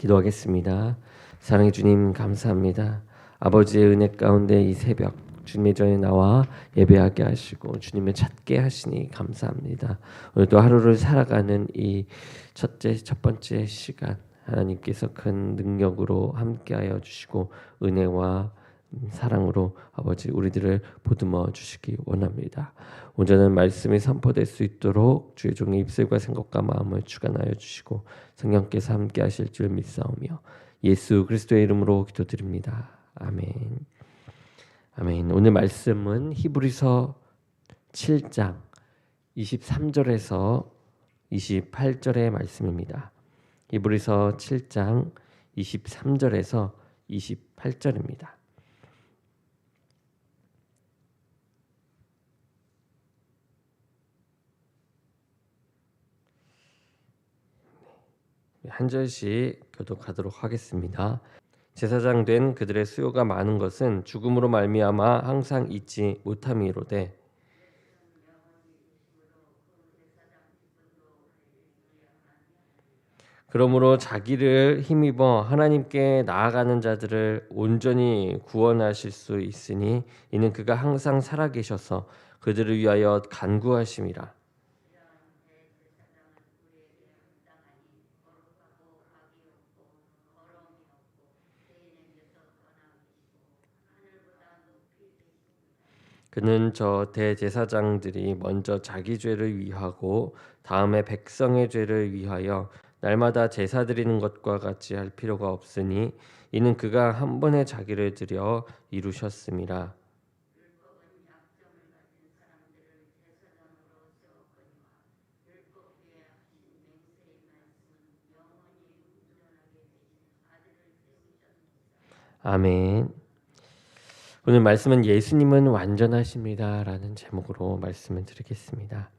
기도하겠습니다. 사랑해 주님 감사합니다. 아버지의 은혜 가운데 이 새벽 주님의 전에 나와 예배하게 하시고 주님의 찾게 하시니 감사합니다. 오늘도 하루를 살아가는 이 첫째 첫 번째 시간 하나님께서 큰 능력으로 함께하여 주시고 은혜와 사랑으로 아버지 우리들을 보듬어 주시기 원합니다. 온전한 말씀이 선포될 수 있도록 주의 종의 입술과 생각과 마음을 주관하여 주시고 성령께서 함께 하실 줄 믿사오며 예수 그리스도의 이름으로 기도드립니다. 아멘. 아멘. 오늘 말씀은 히브리서 7장 23절에서 28절의 말씀입니다. 히브리서 7장 23절에서 28절입니다. 한 절씩 교독하도록 하겠습니다. 제사장 된 그들의 수요가 많은 것은 죽음으로 말미암아 항상 잊지 못함이로되 그러므로 자기를 힘입어 하나님께 나아가는 자들을 온전히 구원하실 수 있으니 이는 그가 항상 살아계셔서 그들을 위하여 간구하심이라. 그는 저 대제사장들이 먼저 자기 죄를 위하고 다음에 백성의 죄를 위하여 날마다 제사 드리는 것과 같이 할 필요가 없으니 이는 그가 한 번에 자기를 드려 이루셨음이라. 아멘. 오늘 말씀은 예수님은 완전하십니다라는 제목으로 말씀을 드리겠습니다.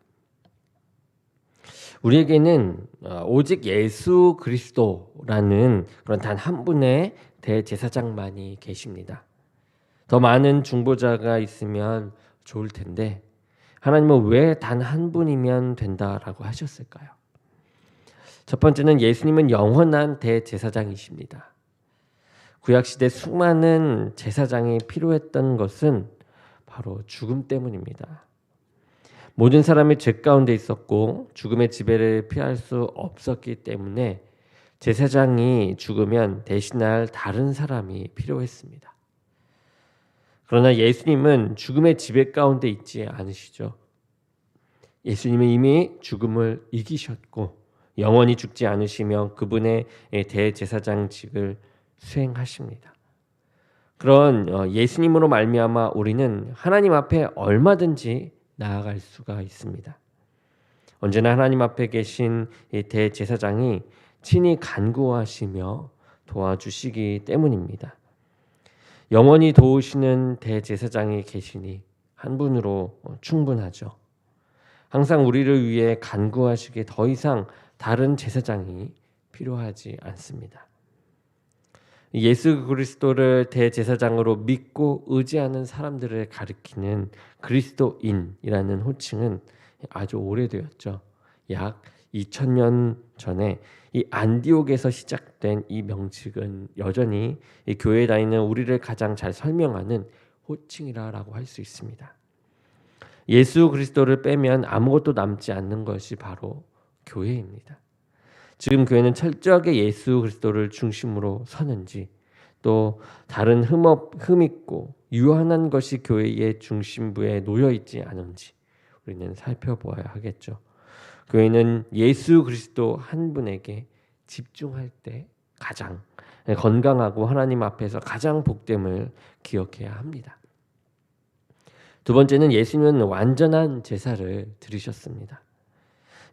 우리에게는 어, 오직 예수 그리스도라는 그런 단 한 분의 대제사장만이 계십니다. 더 많은 중보자가 있으면 좋을 텐데 하나님은 왜 단 한 분이면 된다라고 하셨을까요? 첫 번째는 예수님은 영원한 대제사장이십니다. 구약 시대 수많은 제사장이 필요했던 것은 바로 죽음 때문입니다. 모든 사람이 죄 가운데 있었고 죽음의 지배를 피할 수 없었기 때문에 제사장이 죽으면 대신할 다른 사람이 필요했습니다. 그러나 예수님은 죽음의 지배 가운데 있지 않으시죠. 예수님은 이미 죽음을 이기셨고 영원히 죽지 않으시며 그분의 대제사장직을 수행하십니다. 그런 어, 예수님으로 말미암아 우리는 하나님 앞에 얼마든지 나아갈 수가 있습니다. 언제나 하나님 앞에 계신 대제사장이 친히 간구하시며 도와주시기 때문입니다. 영원히 도우시는 대제사장이 계시니 한 분으로 충분하죠. 항상 우리를 위해 간구하시기에 더 이상 다른 제사장이 필요하지 않습니다. 예수 그리스도를 대제사장으로 믿고 의지하는 사람들을 가리키는 그리스도인이라는 호칭은 아주 오래되었죠. 약 2000년 전에 이 안디옥에서 시작된 이 명칭은 여전히 이 교회에 다니는 우리를 가장 잘 설명하는 호칭이라고 할 수 있습니다. 예수 그리스도를 빼면 아무것도 남지 않는 것이 바로 교회입니다. 지금 교회는 철저하게 예수 그리스도를 중심으로 서는지 또 다른 흠업 흠있고 유한한 것이 교회의 중심부에 놓여 있지 않은지 우리는 살펴보아야 하겠죠. 교회는 예수 그리스도 한 분에게 집중할 때 가장 건강하고 하나님 앞에서 가장 복됨을 기억해야 합니다. 두 번째는 예수님은 완전한 제사를 드리셨습니다.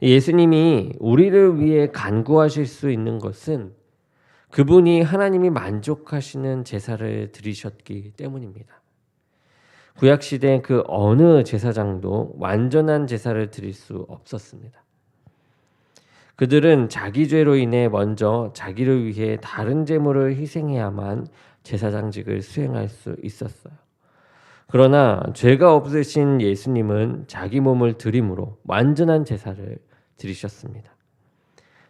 예수님이 우리를 위해 간구하실 수 있는 것은 그분이 하나님이 만족하시는 제사를 드리셨기 때문입니다. 구약 시대 그 어느 제사장도 완전한 제사를 드릴 수 없었습니다. 그들은 자기 죄로 인해 먼저 자기를 위해 다른 제물을 희생해야만 제사장직을 수행할 수 있었어요. 그러나 죄가 없으신 예수님은 자기 몸을 드림으로 완전한 제사를 드리셨습니다.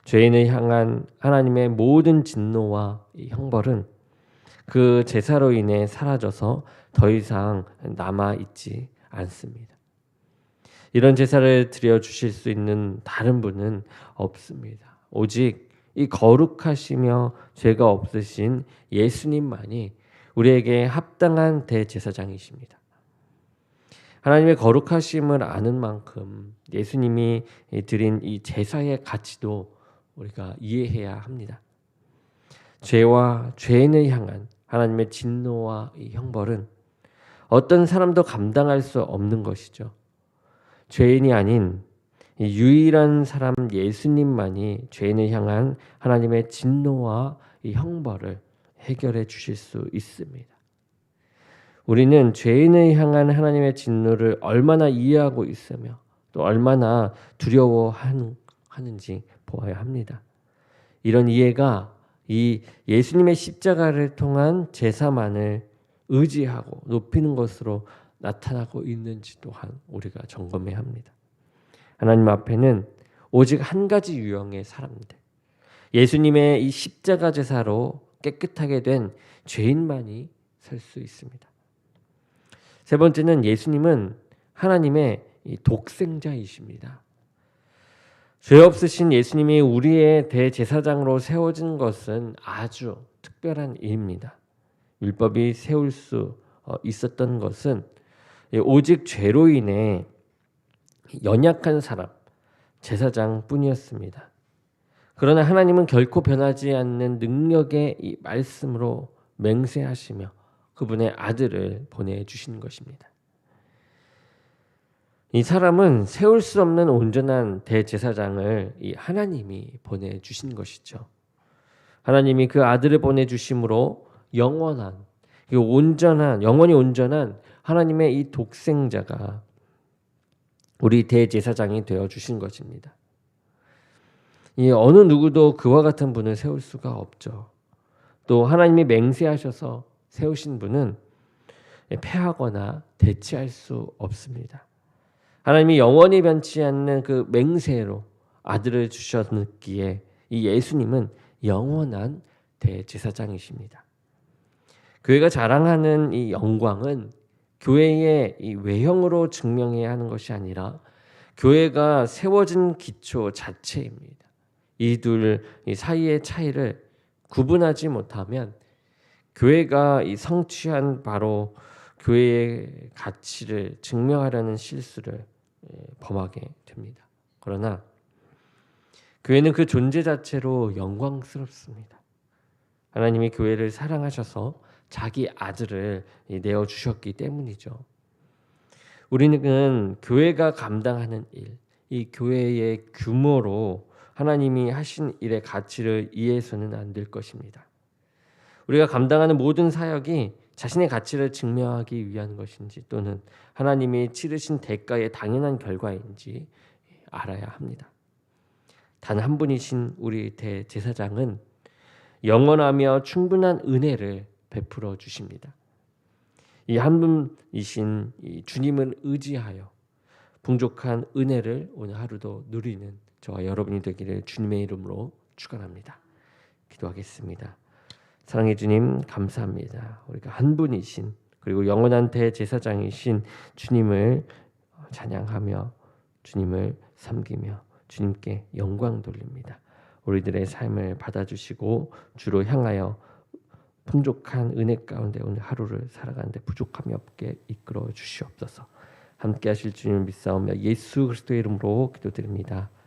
죄인을 향한 하나님의 모든 진노와 형벌은 그 제사로 인해 사라져서 더 이상 남아 있지 않습니다. 이런 제사를 드려 주실 수 있는 다른 분은 없습니다. 오직 이 거룩하시며 죄가 없으신 예수님만이 우리에게 합당한 대제사장이십니다. 하나님의 거룩하심을 아는 만큼 예수님이 드린 이 제사의 가치도 우리가 이해해야 합니다. 죄와 죄인을 향한 하나님의 진노와 형벌은 어떤 사람도 감당할 수 없는 것이죠. 죄인이 아닌 유일한 사람 예수님만이 죄인을 향한 하나님의 진노와 형벌을 해결해 주실 수 있습니다. 우리는 죄인을 향한 하나님의 진노를 얼마나 이해하고 있으며 또 얼마나 두려워하는지 보아야 합니다. 이런 이해가 이 예수님의 십자가를 통한 제사만을 의지하고 높이는 것으로 나타나고 있는지 또한 우리가 점검해야 합니다. 하나님 앞에는 오직 한 가지 유형의 사람들, 예수님의 이 십자가 제사로 깨끗하게 된 죄인만이 설 수 있습니다. 세 번째는 예수님은 하나님의 독생자이십니다. 죄 없으신 예수님이 우리의 대제사장으로 세워진 것은 아주 특별한 일입니다. 율법이 세울 수 어, 있었던 것은 오직 죄로 인해 연약한 사람 제사장 뿐이었습니다. 그러나 하나님은 결코 변하지 않는 능력의 이 말씀으로 맹세하시며 그분의 아들을 보내 주신 것입니다. 이 사람은 세울 수 없는 온전한 대제사장을 이 하나님이 보내 주신 것이죠. 하나님이 그 아들을 보내 주심으로 영원한 온전한 영원히 온전한 하나님의 이 독생자가 우리 대제사장이 되어 주신 것입니다. 이 어느 누구도 그와 같은 분을 세울 수가 없죠. 또 하나님이 맹세하셔서 세우신 분은 패하거나 대치할 수 없습니다. 하나님이 영원히 변치 않는 그 맹세로 아들을 주셨기에 이 예수님은 영원한 대제사장이십니다. 교회가 자랑하는 이 영광은 교회의 이 외형으로 증명해야 하는 것이 아니라 교회가 세워진 기초 자체입니다. 이둘 사이의 차이를 구분하지 못하면 교회가 이 성취한 바로 교회의 가치를 증명하려는 실수를 예, 범하게 됩니다. 그러나 교회는 그 존재 자체로 영광스럽습니다. 하나님이 교회를 사랑하셔서 자기 아들을 내어 주셨기 때문이죠. 우리는 교회가 감당하는 일, 이 교회의 규모로 하나님이 하신 일의 가치를 이해해서는 안 될 것입니다. 우리가 감당하는 모든 사역이 자신의 가치를 증명하기 위한 것인지 또는 하나님이 치르신 대가의 당연한 결과인지 알아야 합니다. 단 한 분이신 우리 대제사장은 영원하며 충분한 은혜를 베풀어 주십니다. 이 한 분이신 이 주님을 의지하여 풍족한 은혜를 오늘 하루도 누리는 저와 여러분이 되기를 주님의 이름으로 축원합니다. 기도하겠습니다. 사랑해 주님 감사합니다. 우리가 한 분이신 그리고 영원한 대제사장이신 주님을 찬양하며 주님을 섬기며 주님께 영광 돌립니다. 우리들의 삶을 받아주시고 주로 향하여 풍족한 은혜 가운데 오늘 하루를 살아가는데 부족함이 없게 이끌어 주시옵소서. 함께 하실 주님을 믿사오며 예수 그리스도의 이름으로 기도드립니다.